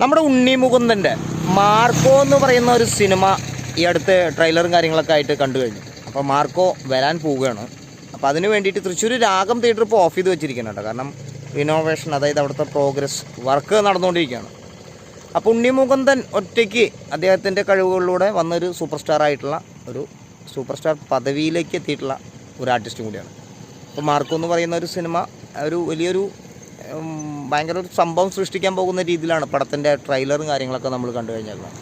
നമ്മുടെ ഉണ്ണി മുകുന്ദന്റെ മാർക്കോ എന്ന് പറയുന്ന ഒരു സിനിമ ഈ അടുത്ത് ട്രെയിലറും കാര്യങ്ങളൊക്കെ ആയിട്ട് കണ്ടു കഴിഞ്ഞു. അപ്പോൾ മാർക്കോ വരാൻ പോവുകയാണ്. അപ്പോൾ അതിന് വേണ്ടിയിട്ട് തൃശ്ശൂർ രാഗം തിയേറ്റർ ഇപ്പോൾ ഓഫ് ചെയ്ത് വെച്ചിരിക്കണം കേട്ടോ. കാരണം റിനോവേഷൻ അതായത് അവിടുത്തെ പ്രോഗ്രസ് വർക്ക് നടന്നുകൊണ്ടിരിക്കുകയാണ്. അപ്പോൾ ഉണ്ണി മുകുന്ദൻ ഒറ്റയ്ക്ക് അദ്ദേഹത്തിന്റെ കഴിവുകളിലൂടെ വന്നൊരു സൂപ്പർ സ്റ്റാർ ആയിട്ടുള്ള ഒരു സൂപ്പർ സ്റ്റാർ പദവിയിലേക്ക് എത്തിയിട്ടുള്ള ഒരു ആർട്ടിസ്റ്റും കൂടിയാണ്. അപ്പോൾ മാർക്കോ എന്ന് പറയുന്ന ഒരു സിനിമ ഒരു വലിയൊരു ഭയങ്കര ഒരു സംഭവം സൃഷ്ടിക്കാൻ പോകുന്ന രീതിയിലാണ് പടത്തിന്റെ ട്രെയിലറും കാര്യങ്ങളൊക്കെ നമ്മൾ കണ്ടു കഴിഞ്ഞിരുന്നത്.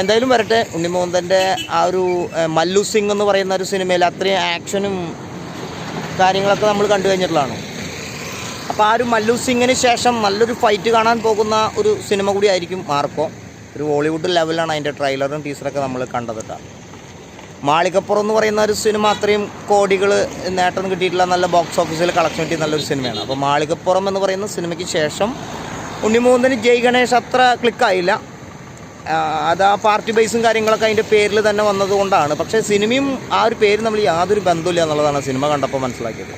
എന്തായാലും വരട്ടെ ഉണ്ണിമോഹന്തന്റെ ആ ഒരു മല്ലു സിംഗ് എന്ന് പറയുന്ന ഒരു സിനിമയിൽ അത്രയും ആക്ഷനും കാര്യങ്ങളൊക്കെ നമ്മൾ കണ്ടു കഴിഞ്ഞിട്ടുള്ളതാണ്. അപ്പോൾ ആ ഒരു മല്ലു സിംഗിന് ശേഷം നല്ലൊരു ഫൈറ്റ് കാണാൻ പോകുന്ന ഒരു സിനിമ കൂടി ആയിരിക്കും മാർക്കോ. ഒരു ഹോളിവുഡ് ലെവലാണ് അതിന്റെ ട്രെയിലറും ടീസറൊക്കെ നമ്മൾ കണ്ടത് കേട്ടോ. മാളികപ്പുറം എന്ന് പറയുന്ന ഒരു സിനിമ അത്രയും കോടികൾ നേട്ടം കിട്ടിയിട്ടുള്ള നല്ല ബോക്സ് ഓഫീസിൽ കളക്ഷൻ കിട്ടിയ നല്ലൊരു സിനിമയാണ്. അപ്പോൾ മാളികപ്പുറം എന്ന് പറയുന്ന സിനിമയ്ക്ക് ശേഷം ഉണ്ണിമൂന്നിന് ജയ് ഗണേഷ് അത്ര ക്ലിക്കായില്ല അത് ആ പാർട്ടി ബേസും കാര്യങ്ങളൊക്കെ അതിന്റെ പേരിൽ തന്നെ വന്നതുകൊണ്ടാണ്. പക്ഷേ സിനിമയും ആ ഒരു പേര് നമ്മൾ യാതൊരു ബന്ധമില്ല എന്നുള്ളതാണ് സിനിമ കണ്ടപ്പോൾ മനസ്സിലാക്കിയത്.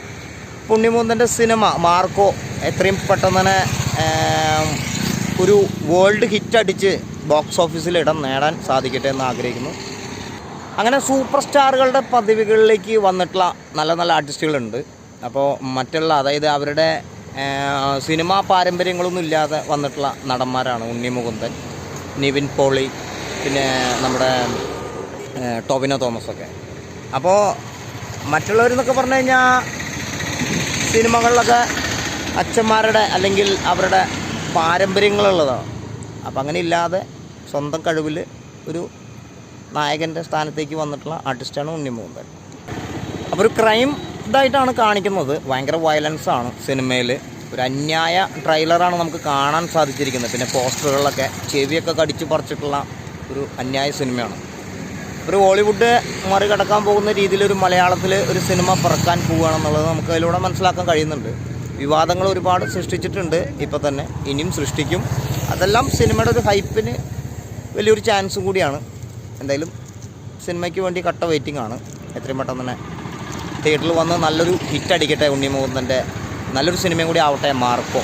പുണ്യമൂന്തന്റെ സിനിമ മാർക്കോ എത്രയും പെട്ടെന്ന് തന്നെ ഒരു വേൾഡ് ഹിറ്റ് അടിച്ച് ബോക്സ് ഓഫീസിൽ ഇടം നേടാൻ സാധിക്കട്ടെ എന്ന് ആഗ്രഹിക്കുന്നു. അങ്ങനെ സൂപ്പർ സ്റ്റാറുകളുടെ പദവികളിലേക്ക് വന്നിട്ടുള്ള നല്ല നല്ല ആർട്ടിസ്റ്റുകളുണ്ട്. അപ്പോൾ മറ്റുള്ള അതായത് അവരുടെ സിനിമാ പാരമ്പര്യങ്ങളൊന്നും ഇല്ലാതെ വന്നിട്ടുള്ള നടന്മാരാണ് ഉണ്ണി മുകുന്ദൻ നിവിൻ പോളി പിന്നെ നമ്മുടെ ടോബിനോ തോമസൊക്കെ. അപ്പോൾ മറ്റുള്ളവരെന്നൊക്കെ പറഞ്ഞു കഴിഞ്ഞാൽ സിനിമകളിലൊക്കെ അച്ഛന്മാരുടെ അല്ലെങ്കിൽ അവരുടെ പാരമ്പര്യങ്ങളുള്ളതാണ്. അപ്പം അങ്ങനെ ഇല്ലാതെ സ്വന്തം കഴിവിൽ ഒരു നായകന്റെ സ്ഥാനത്തേക്ക് വന്നിട്ടുള്ള ആർട്ടിസ്റ്റാണ് ഉണ്ണിമൂന്തൻ അപ്പോൾ ഒരു ക്രൈം ഇതായിട്ടാണ് കാണിക്കുന്നത്. ഭയങ്കര വയലൻസ് ആണ് സിനിമയിൽ ഒരു അന്യായ ട്രെയിലറാണ് നമുക്ക് കാണാൻ സാധിച്ചിരിക്കുന്നത്. പിന്നെ പോസ്റ്ററുകളിലൊക്കെ ചെവിയൊക്കെ കടിച്ചു പറിച്ചിട്ടുള്ള ഒരു അന്യായ സിനിമയാണ്. ഒരു ഹോളിവുഡ് മറികടക്കാൻ പോകുന്ന രീതിയിൽ ഒരു മലയാളത്തിൽ ഒരു സിനിമ പിറക്കാൻ പോവുകയാണെന്നുള്ളത് നമുക്ക് അതിലൂടെ മനസ്സിലാക്കാൻ കഴിയുന്നുണ്ട്. വിവാദങ്ങൾ ഒരുപാട് സൃഷ്ടിച്ചിട്ടുണ്ട് ഇപ്പോൾ തന്നെ. ഇനിയും സൃഷ്ടിക്കും. അതെല്ലാം സിനിമയുടെ ഒരു ഹൈപ്പിന് വലിയൊരു ചാൻസും കൂടിയാണ്. എന്തായാലും സിനിമയ്ക്ക് വേണ്ടി കട്ട വെയിറ്റിംഗ് ആണ്. എത്രയും പെട്ടെന്ന് തന്നെ തിയേറ്ററിൽ വന്ന് നല്ലൊരു ഹിറ്റ് അടിക്കട്ടെ ഉണ്ണിമുകുന്ദന്റെ നല്ലൊരു സിനിമയും കൂടി ആവട്ടെ മാർക്കോ.